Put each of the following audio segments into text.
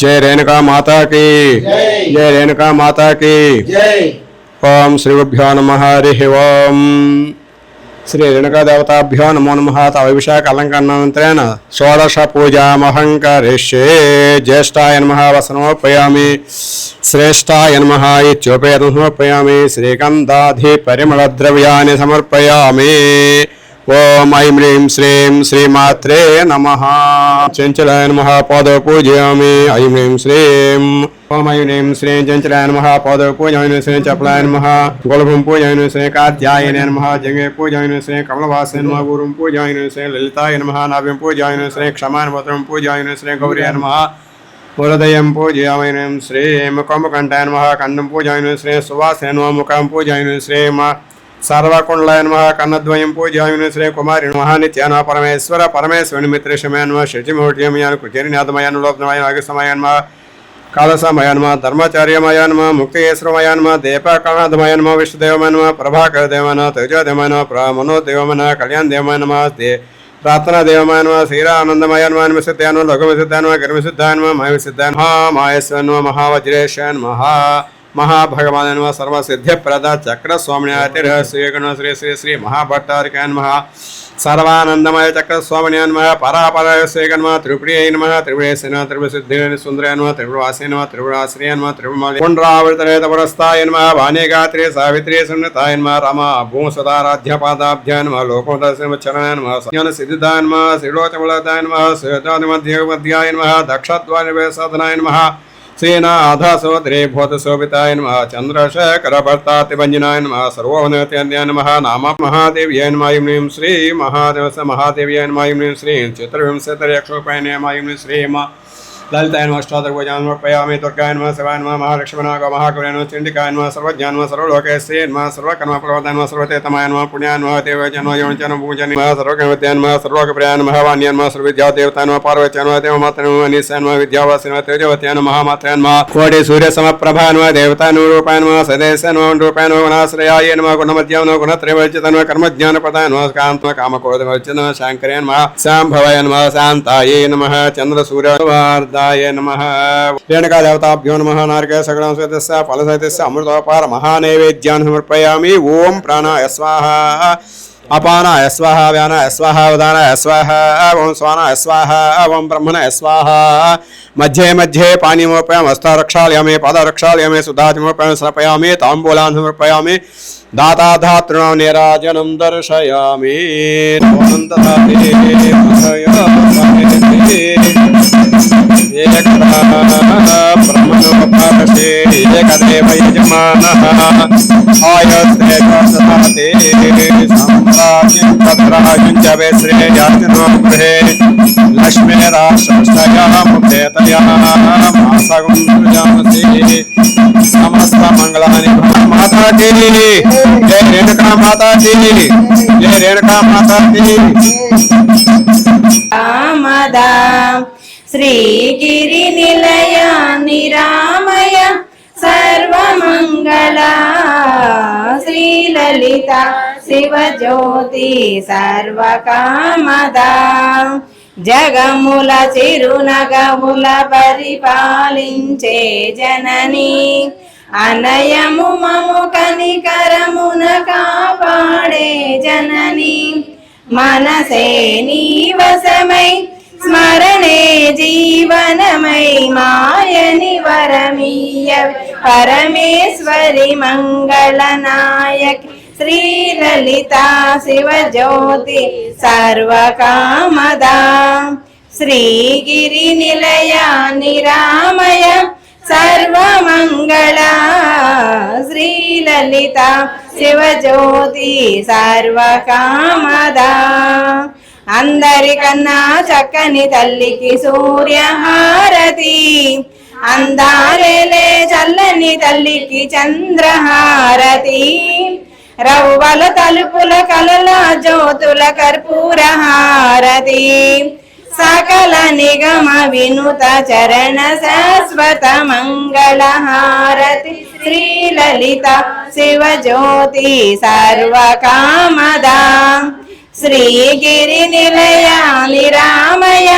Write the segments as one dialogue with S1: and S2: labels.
S1: జై జై రేణుకా మాతాకి.
S2: జై.
S1: జై రేణుకా మాతాకి. ఓం శ్రీగుభ్యో నమ హరి ఓం. శ్రీ రేణుకాదేవతాభ్యో నమో నమ తవిశాఖ అలంకరణానంతరేణ షోడశ పూజామహం కరిష్యే జ్యేష్ఠాయ నమ వసనమోపయామి శ్రేష్ఠాయ నమ ఇత్యోపేతం సమర్పయామి. శ్రీకందాధి పరిమళద్రవ్యాన్ని సమర్పయామి. ఓం ఐం హ్రీం శ్రీం శ్రీమాత్రే నమ చంచలాయ నమ పాద పూజయామి ఐం హ్రీం శ్రీం ఓం ఐం హ్రీం శ్రీం చంచలాయ నమ పాద పూజయామి శ్రీ చపలాయ నమ గొలభం పూజయామి శ్రీ కాత్యాయన నమ జంగే పూజయామి శ్రీ కమలవాసన నమ గురుం పూజయామి శ్రీ లలితాయ నమ నావ్యం పూజయామి శ్రీ క్షమానపత్రం పూజయామి శ్రీ గౌరీ నమ హృదయం పూజయామైన శ్రీ ముఖముకంఠాయ నమ కండం పూజయామి శ్రీ సువాసన ముఖం పూజయామి శ్రీ మా సర్వకుండలాయ నమ కన్నద్వయం పూజయామి శ్రీ కుమారి నమ నిత్యాన పరమేశ్వర పరమేశ్వరుని మిత్రశమయ నమ శచిమౌట్యమయాను కుచేరినాథమయ లోప్నమయ నాగసమయ నమ కాళసమయ నమ ధర్మాచార్యమయ నమ ముక్తేశ్వరమయ నమ దీపకణాథమయ నమ విష్ణుదేవమయ నమ ప్రభాకర దేవన తేజోదేవమయ నమ మనోదేవమన కళ్యాణ దేవమయ నమ దే ప్రార్థనా దేవమయ నమ శ్రీరానందమయ నమ నిమిషిద్ధాయ నమ లఘుమిసిద్ధాయ నమ గిరిమిసిద్ధాయ నమ మహిమిసిద్ధాయ నమ మాయేశ్వర నమ మహావజ్రేశ్వర మహా మహాభగవాన్ నమ సర్వసిద్ధిప్రద చక్ర స్వామినాతి రహస్య శ్రీ శ్రీ శ్రీ మహాభట్టారికాయ సర్వానందమయ చక్ర స్వామిని పరాపరాయ పరాపరస్య నమ. త్రిపుణ్యై నమ. త్రిపుణేశ నమ. త్రిపుసిద్ధి సుందర నమ. త్రిపురవాసి నమ. త్రిపురాశ్రయ నమ. పుండ్రావృతరేత పురస్థాయ నమ. భానేగాత్రి సావిత్రి సున్నతాయన్మ రమ భూసదారాధ్య పాదాభ్య నమ. లోకోదర్శన చరణ సజ్ఞాన సిద్ధిదాన్మ నమ. శ్రీలోచమలదాయ నమ. మధ్య మధ్యాయన్మ దక్షద్వాని సాధనాయన్మ శ్రీనాథసోదరే భూతశోభితాయ నమ చంద్రశేఖర భర్తాతిభంజనాయ నమ సర్వోన్నత్యాయ నమ నామ మహాదేవ్యాయ నమ ఐం హ్రీం శ్రీ మహాదేవస మహాదేవ్యాయ నమ ఐం హ్రీం శ్రీ చతుర్వింశతిరక్షోపాయన నమ ఐం హ్రీం శ్రీ మ లలితాయ నమ అష్టాదర్భుజాన్ సమర్పయామి దుర్గాయ నమ శివాయ నమ మహాలక్ష్మణ మహాకవియ నమ చండికాయ నమ సర్వజ్ఞాన నమ సర్వలోకేశ్వరే నమ సర్వకర్మ ప్రవర్తయ నమ సర్వతేతమాయ నమ పుణ్యాయ నమ దేవజ నమ యవనచ నమ పూజ నమ సర్వకర్మత్యాయ నమ సర్వకప్రియాయ నమ వాణ్య నమ సర్వవిద్యా దేవత నమ పార్వత్య నమ దేవమాత నమ అనీస నమ విద్యావాసి నమ తేజవత్య నమ మహామాత్ర నమ కోటి సూర్య సమప్రభా నమ దేవతా నమ రూపాయ నమ సదేశ నమ రూపాయ నమ గుణాశ్రయాయ నమ గుణమధ్య నమ గుణత్రయవర్జిత నమ కర్మజ్ఞాన ప్రదాయ నమ కాంత కామకోదవర్జిత నమ శాంకరే నమ శాంభవాయ నమ सिद्धाय नमः रेणुका देवताभ्यो नमः नारके सगणं स्वेतस्य फलसहितस्य अमृतोपार महानैवेद्यान् समर्पयामि ॐ प्राणाय स्वाहा अपानाय स्वाहा व्यानाय स्वाहा उदानाय स्वाहा ओं स्वान स्वाहा ओं ब्रह्मण स्वाहा मध्ये मध्ये पानीमोपयामि हस्तारक्षालयामि पादरक्षालयामि सुधातिमोपयामि समर्पयामि ताम्बूलान् समर्पयामि दाता धातॄणां निराजनं दर्शयामि तथा ब्रह्मणोपरशेकदेव यजमानः आयुस्तेजोसते साम्राज्यं तत्राज्यं च समस्त मंगलानि माता की जय रेणुका माता की जय रेणुका माता की
S3: दाम శ్రీగిరి నిలయ నిరామయ సర్వమంగళ శ్రీలలిత శివజ్యోతి సర్వకామద జగముల చిరునగముల పరిపాలించే జనని అనయము మము కనికరమున కాపాడే జనని మనసే నీవసమై స్మరణే జీవనమై మాయని వరమీయ పరమేశ్వరి మంగళనాయక్ శ్రీలలిత శివజ్యోతి సర్వకామదా. శ్రీగిరి నిలయ నిరామయ సర్వమంగళ. శ్రీలలిత శివజ్యోతి సర్వకామదా. అందరికన్నా చక్కని తల్లికి సూర్యహారతి. అందారేలే చల్లని తల్లికి చంద్రహారతి. రవ్వల తలుపుల కలల జ్యోతుల కర్పూరహారతి సకల నిగమ వినుత చరణ శాశ్వత మంగళహారతి శ్రీలలిత శివజ్యోతి సర్వకామదా. శ్రీగిరి నిలయ నిరామయ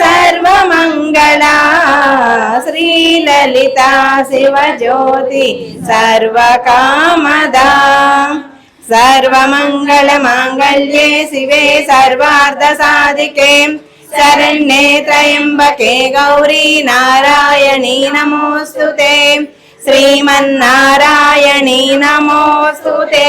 S3: సర్వమంగళ లలితా శివజ్యోతి సర్వకామదా सर्वमङ्गलमाङ्गल्ये शिवे सर्वार्धसाधिके शरण्ये त्र्यम्बके गौरी नारायणी नमोऽस्तु ते श्रीमन्नारायणी नमोऽस्तु ते